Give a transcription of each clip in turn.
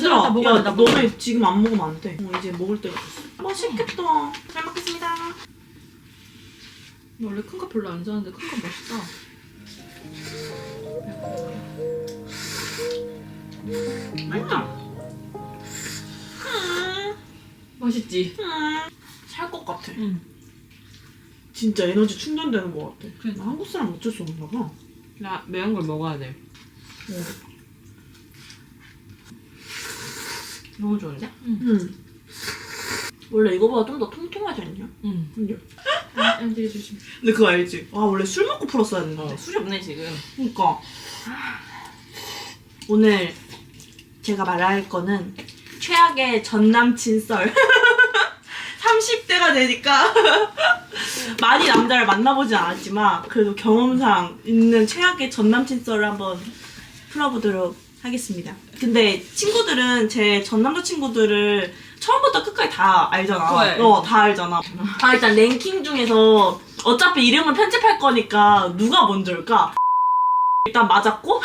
얘들아, 다 먹어야 야, 된다, 먹어. 너네 지금 안 먹으면 안 돼. 어, 이제 먹을 때가 됐어. 맛있겠다. 잘 먹겠습니다. 나 원래 큰거 별로 안 좋아하는데 큰거 맛있다. 맛있다. 맛있지? 살 것 같아. 응. 진짜 에너지 충전되는 것 같아. 그래. 나 한국 사람 어쩔 수 없나 봐. 나 매운 걸 먹어야 돼. 너무 좋은데? 응. 음. 원래 이거보다 좀 더 통통하지 않냐? 응. 근데, 응, 되게 조심. 근데 그거 알지? 아 원래 술 먹고 풀었어야 했는데. 술이 없네 지금. 그러니까 오늘 제가 말할 거는 최악의 전 남친 썰. 30대가 되니까 많이 남자를 만나보진 않았지만 그래도 경험상 있는 최악의 전 남친 썰을 한번 풀어보도록 하겠습니다. 근데 친구들은 제 전 남자 친구들을 처음부터 끝까지 다 알잖아. 그래. 어, 다 알잖아. 다 일단 랭킹 중에서 어차피 이름은 편집할 거니까 누가 먼저일까? 일단 맞았고. 어,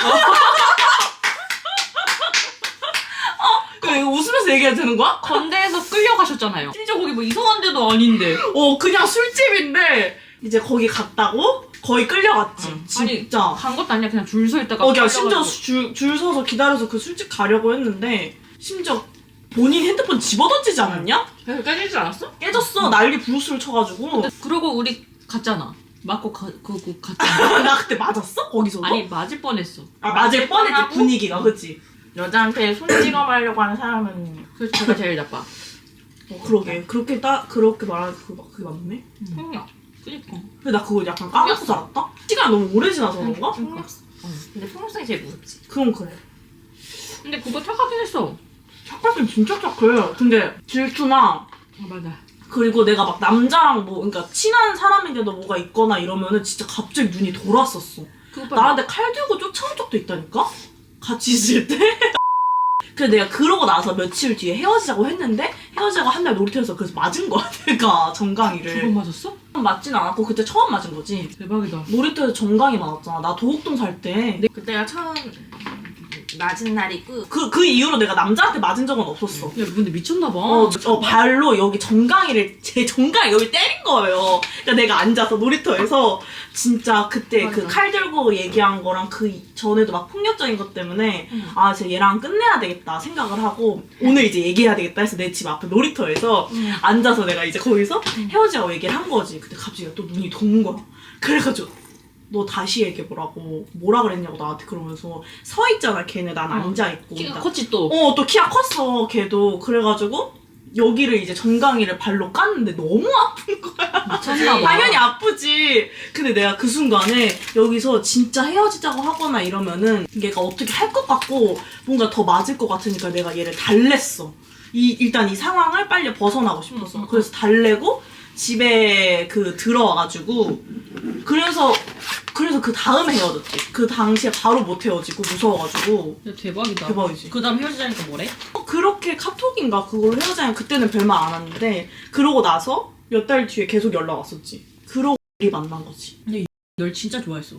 그래, 이거 웃으면서 얘기해도 되는 거야? 건대에서 끌려가셨잖아요. 심지어 거기 뭐 이상한 데도 아닌데. 어, 그냥 술집인데 이제 거기 갔다고 거의 끌려갔지. 응. 진짜. 간 것도 아니야 그냥 줄 서 있다가. 어, 그냥 끌려가지고. 심지어 줄, 줄 서서 기다려서 그 술집 가려고 했는데 심지어 본인 핸드폰 집어던지지 않았냐? 배가 깨지지 않았어? 깨졌어. 난리 부르스를 쳐가지고. 그러고 우리 갔잖아. 맞고 가, 그거 갔잖아. 나 그때 맞았어? 거기서도? 아니 맞을 뻔했어. 아, 맞을 뻔했지, 뻔하고 분위기가. 그치? 여자한테 손 찍어말려고 하는 사람은 그래서 제가 제일 나빠. 어, 그러게. 그렇게 따, 그렇게 말하는 그게, 맞- 그게 맞네? 그냥. 그니까. 근데 나 그거 약간 까먹고 살았다? 시간 너무 오래 지나서 그런가? 그러니까. 근데 폭력성이 제일 무섭지. 그럼 그래. 근데 그거 착하긴 했어. 착하긴 진짜 착해. 근데 질투나 아 맞아. 그리고 내가 막 남자랑 뭐 그러니까 친한 사람인데도 뭐가 있거나 이러면은 진짜 갑자기 눈이 돌았었어. 그거 나한테 칼 들고 쫓아온 적도 있다니까? 같이 있을 때. 그래서 내가 그러고 나서 며칠 뒤에 헤어지자고 했는데 헤어지자고 한 달 놀이터에서 그래서 맞은 거야 내가 정강이를 두 번 맞았어? 맞진 않았고 그때 처음 맞은 거지 대박이다. 놀이터에서 정강이 맞았잖아 나 도곡동 살 때 그때가 처음 맞은 날이고 그, 그 이후로 내가 남자한테 맞은 적은 없었어 야 근데 미쳤나 봐. 어, 어, 발로 여기 정강이를 제 정강이 여기 때린 거예요. 그러니까 내가 앉아서 놀이터에서 진짜 그때 그 맞아. 칼 들고 얘기한 거랑 그 전에도 막 폭력적인 것 때문에 응. 아, 쟤 얘랑 끝내야 되겠다 생각을 하고 오늘 이제 얘기해야 되겠다 해서 내 집 앞에 놀이터에서 응. 앉아서 내가 이제 거기서 헤어지자고 얘기를 한 거지. 근데 갑자기 또 눈이 도는 거야. 그래가지고 너 다시 얘기해보라고 뭐라 그랬냐고 나한테 그러면서 서 있잖아 걔네 난 어. 앉아 있고 키가 나- 컸지 또. 어, 또 키가 컸어, 걔도. 그래가지고, 여기를 이제 정강이를 발로 깠는데 너무 아픈 거야. 미쳤나 봐. 당연히 아프지. 근데 내가 그 순간에 여기서 진짜 헤어지자고 하거나 이러면은 얘가 어떻게 할 것 같고 뭔가 더 맞을 것 같으니까 내가 얘를 달랬어. 이, 일단 이 상황을 빨리 벗어나고 싶었어. 그래서 달래고 집에 그 들어와가지고 그래서 그래서 그 다음에 헤어졌지. 그 당시에 바로 못 헤어지고 무서워가지고 야 대박이다. 대박이지. 그 다음 헤어지자니까 뭐래? 어, 그렇게 카톡인가 그걸로 헤어지면 그때는 별말 안 왔는데 그러고 나서 몇 달 뒤에 계속 연락 왔었지. 그러고 우리 만난 거지. 널 진짜 좋아했어.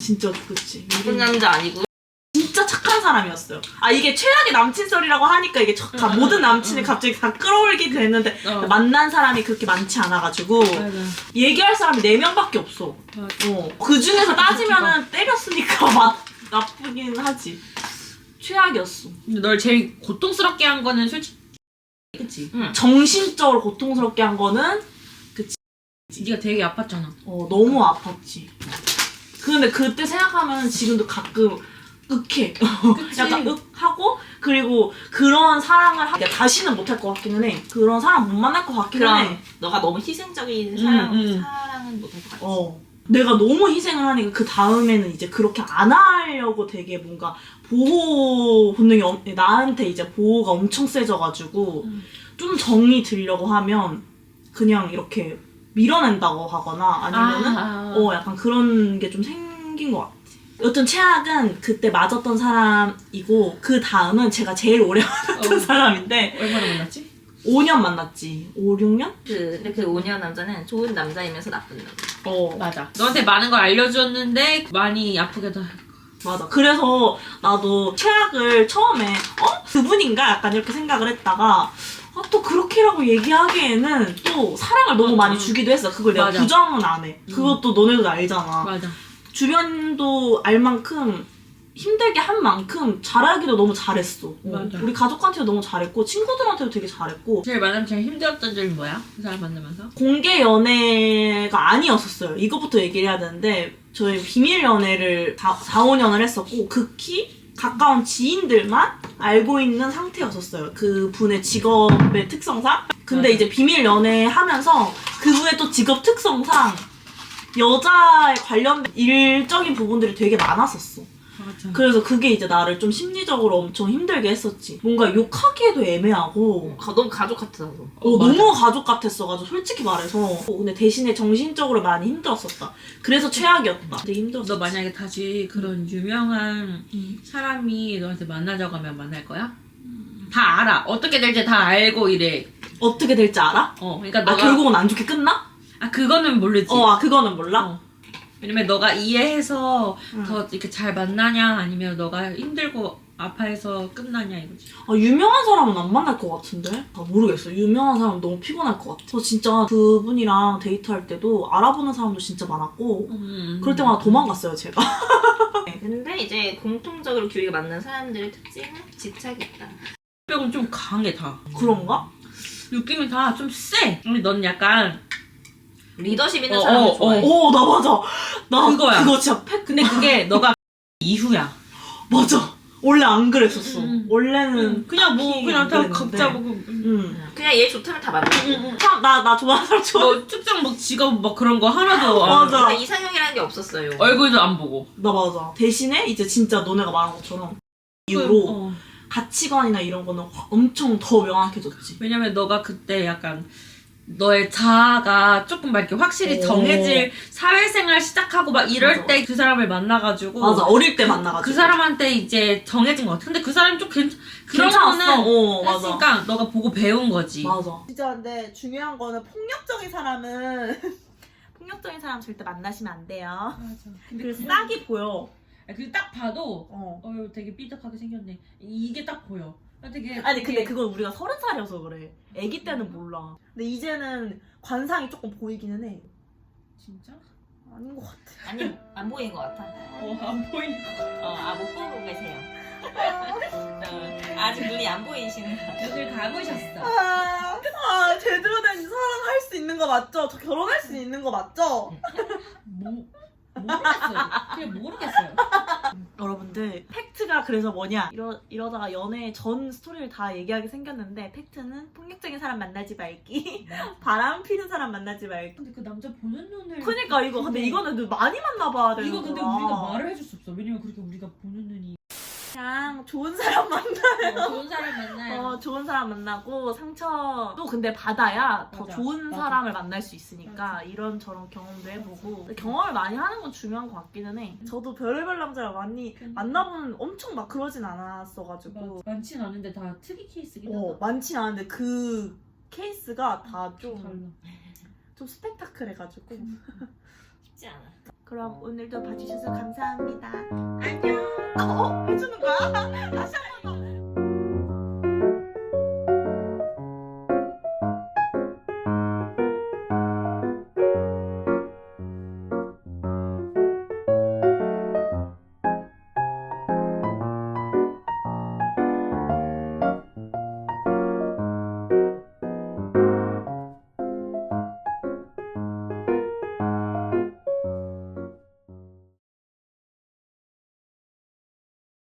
진짜 그치. 나쁜 남자 아니고 착한 사람이었어요. 아 이게 최악의 남친 썰이라고 하니까 이게 저- 다 모든 남친을 갑자기 다 끌어올리게 됐는데 어. 만난 사람이 그렇게 많지 않아가지고 맞아. 얘기할 사람이 4명밖에 없어. 맞아. 어. 그 중에서 따지면은 때렸으니까 맛 나쁘긴 하지. 최악이었어. 근데 널 제일 고통스럽게 한 거는 솔직히 그치? 응. 정신적으로 고통스럽게 한 거는 네가 되게 아팠잖아. 어, 너무 아팠지. 근데 그때 생각하면 지금도 가끔 윽해. 약간 윽하고 그리고 그런 사랑을 하... 다시는 못할 것 같기는 해. 그런 사람 못 만날 것 같기는 그럼 해. 너가 너무 희생적인 음, 사랑, 음. 사랑은 못할 것 같아. 어. 내가 너무 희생을 하니까 그 다음에는 이제 그렇게 안 하려고 되게 뭔가 보호 본능이 엄- 나한테 이제 보호가 엄청 세져가지고 음. 좀 정이 들려고 하면 그냥 이렇게 밀어낸다고 하거나 아니면은 아. 어 약간 그런 게 좀 생긴 것 같아. 여튼 최악은 그때 맞았던 사람이고 그 다음은 제가 제일 오래 만났던 어. 사람인데 얼마나 만났지? 5년 만났지. 5, 6년? 그, 근데 그 5년 남자는 좋은 남자이면서 나쁜 남자. 어. 맞아. 너한테 많은 걸 알려줬는데 많이 아프게도 할 맞아. 그래서 나도 최악을 처음에 어 그분인가 약간 이렇게 생각을 했다가 아, 또 그렇게라고 얘기하기에는 또 사랑을 너무 많이 음. 주기도 했어. 그걸 내가 맞아. 부정은 안 해. 그것도 너네도 알잖아. 맞아. 주변도 알 만큼 힘들게 한 만큼 잘하기도 너무 잘했어. 어. 맞아. 우리 가족한테도 너무 잘했고 친구들한테도 되게 잘했고 제일 만나면 제일 힘들었던 점이 뭐야? 그 사람 만나면서? 공개 연애가 아니었었어요. 이것부터 얘기를 해야 되는데 저희 비밀 연애를 4, 4 5년을 했었고 극히 가까운 지인들만 알고 있는 상태였었어요. 그 분의 직업의 특성상. 근데 맞아. 이제 비밀 연애 하면서 그분의 또 직업 특성상 여자에 관련된 일적인 부분들이 되게 많았었어. 맞아. 그래서 그게 이제 나를 좀 심리적으로 엄청 힘들게 했었지. 뭔가 욕하기에도 애매하고 가- 너무 가족 같아 나도. 어, 맞아. 너무 가족 같았어가지고 솔직히 말해서 어, 근데 대신에 정신적으로 많이 힘들었었다. 그래서 최악이었다. 되게 힘들었어. 너 만약에 다시 그런 유명한 음. 사람이 너한테 만나자고 하면 만날 거야? 다 알아. 어떻게 될지 다 알고 이래. 어떻게 될지 알아? 어, 그러니까 아 너가 결국은 안 좋게 끝나? 아 그거는 모르지. 어, 아 그거는 몰라. 어. 왜냐면 너가 이해해서 응. 더 이렇게 잘 만나냐 아니면 너가 힘들고 아파해서 끝나냐 이거지. 아 유명한 사람은 안 만날 것 같은데? 아 모르겠어. 유명한 사람 너무 피곤할 것 같아. 저 진짜 그분이랑 데이트할 때도 알아보는 사람도 진짜 많았고 음. 그럴 때마다 도망갔어요 제가. 근데 이제 공통적으로 우리가 만난 사람들의 특징은 집착이 있다. 병은 좀 강해 다. 그런가? 느낌이 다 좀 세. 근데 넌 약간 리더십 있는 어, 사람을 어, 좋아해. 오 나 맞아. 나 그거야. 그거 진짜 팩. 근데 그게 너가 이후야. 맞아. 원래 안 그랬었어. 음. 원래는 그냥 뭐 딱히 그냥 안 다 그랬는데. 각자 보고. 음. 그냥 얘 좋다면 다 만나. 나나 좋아하는 사람 좋아. 뭐 특정 뭐 직업 뭐 그런 거 하나도 안 맞아. 그러니까 이상형이라는 게 없었어요. 얼굴도 안 보고. 나 맞아. 대신에 이제 진짜 너네가 말한 것처럼 이후로 어. 가치관이나 이런 거는 확- 엄청 더 명확해졌지. 왜냐면 너가 그때 약간 너의 자아가 조금 막 이렇게 확실히 오. 정해질 사회생활 시작하고 막 이럴 맞아. 때 그 사람을 만나가지고 맞아. 어릴 때 만나가지고. 그 사람한테 이제 정해진 것 같아. 근데 그 사람이 좀 괜찮 그런 괜찮았어. 거는 어, 맞아. 했으니까 너가 보고 배운 거지. 맞아. 진짜 근데 중요한 거는 폭력적인 사람은 폭력적인 사람 절대 만나시면 안 돼요. 맞아. 그 싹이 보여. 그 딱 봐도 어. 어유 되게 삐딱하게 생겼네. 이게 딱 보여. 되게 아니 되게 근데 그건 우리가 서른 살이어서 그래. 아기 때는 몰라. 근데 이제는 관상이 조금 보이기는 해. 진짜? 아닌 것 같아. 아니 안 보이는 것 같아. 어안 보이는 어, 아못 보고 계세요. 어, 아직 눈이 안 보이시는 것 같아. 눈을 감으셨어. 아, 아 제대로 된 사랑 할 수 있는 거 맞죠? 저 결혼할 수 있는 거 맞죠? 뭐 모르겠어요. 그냥 모르겠어요. 여러분들 팩트가 그래서 뭐냐 이러, 이러다가 연애 전 스토리를 다 얘기하게 생겼는데 팩트는 폭력적인 사람 만나지 말기 바람 피는 사람 만나지 말기 근데 그 남자 보는 눈을 그러니까 이거 근데 이거는 많이 만나봐야 되는 이거 근데 거야. 우리가 말을 해줄 수 없어. 왜냐면 그렇게 우리가 보는 눈이 그냥 좋은 사람 만나 어, 좋은 사람 만나요. 어, 좋은 사람 만나고 상처도 근데 받아야 더 맞아. 좋은 맞아. 사람을 만날 수 있으니까 맞아. 이런 저런 경험도 해보고 경험을 많이 하는 건 중요한 것 같기는 해. 저도 별의별 남자를 많이 만나보는 엄청 막 그러진 않았어가지고 많진 않은데 다 특이 케이스긴 어, 하다. 많진 않은데 그 케이스가 다 좀. 좀 스펙타클해가지고 않아. 그럼 오늘도 봐주셔서 감사합니다. 안녕. 어? 해주는 거야? 다시 더.